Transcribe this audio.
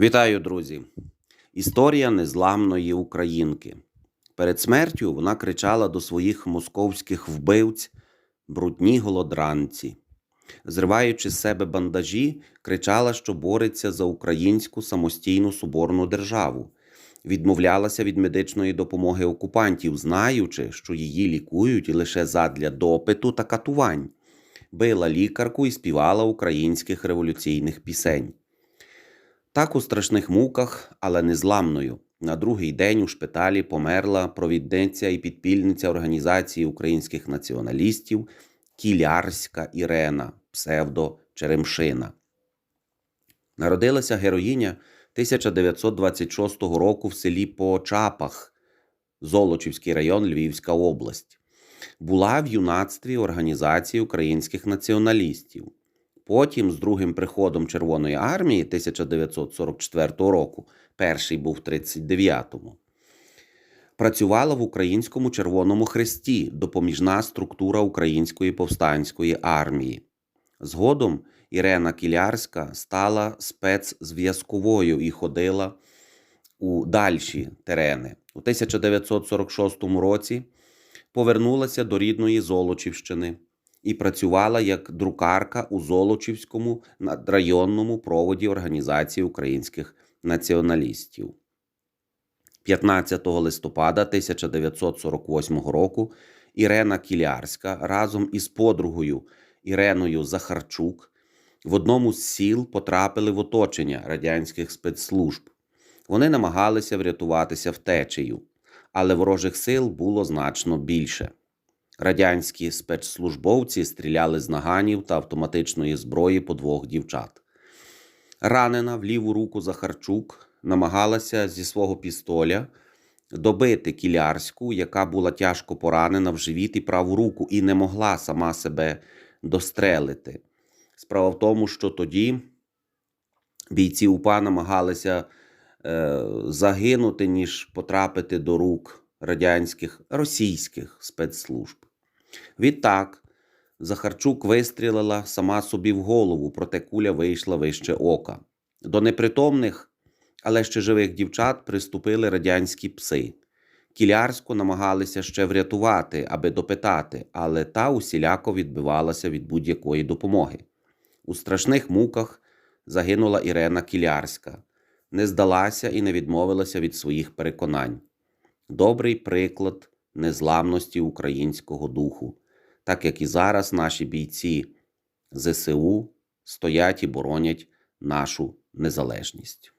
Вітаю, друзі! Історія незламної українки. Перед смертю вона кричала до своїх московських вбивць брудні голодранці. Зриваючи з себе бандажі, кричала, що бореться за українську самостійну соборну державу, відмовлялася від медичної допомоги окупантів, знаючи, що її лікують лише задля допиту та катувань, била лікарку і співала українських революційних пісень. Так у страшних муках, але незламною. На другий день у шпиталі померла провідниця і підпільниця організації українських націоналістів Кілярська Ірена, псевдо Черемшина. Народилася героїня 1926 року в селі Почапах, Золочівський район, Львівська область. Була в юнацтві організації українських націоналістів. Потім, з другим приходом Червоної армії 1944 року, перший був в 39-му, працювала в Українському Червоному Хресті, допоміжна структура Української повстанської армії. Згодом Ірена Кілярська стала спецзв'язковою і ходила у дальші терени. У 1946 році повернулася до рідної Золочівщини і працювала як друкарка у Золочівському надрайонному проводі Організації українських націоналістів. 15 листопада 1948 року Ірена Кілярська разом із подругою Іреною Захарчук в одному з сіл потрапили в оточення радянських спецслужб. Вони намагалися врятуватися втечею, але ворожих сил було значно більше. Радянські спецслужбовці стріляли з наганів та автоматичної зброї по двох дівчат. Ранена в ліву руку Захарчук намагалася зі свого пістоля добити кілярську, яка була тяжко поранена в живіт і праву руку, і не могла сама себе дострелити. Справа в тому, що тоді бійці УПА намагалися е, загинути, ніж потрапити до рук радянських російських спецслужб. Відтак, Захарчук вистрілила сама собі в голову, проте куля вийшла вище ока. До непритомних, але ще живих дівчат приступили радянські пси. Кілярську намагалися ще врятувати, аби допитати, але та усіляко відбивалася від будь-якої допомоги. У страшних муках загинула Ірена Кілярська, не здалася і не відмовилася від своїх переконань. Добрий приклад незламності українського духу, так як і зараз наші бійці ЗСУ стоять і боронять нашу незалежність.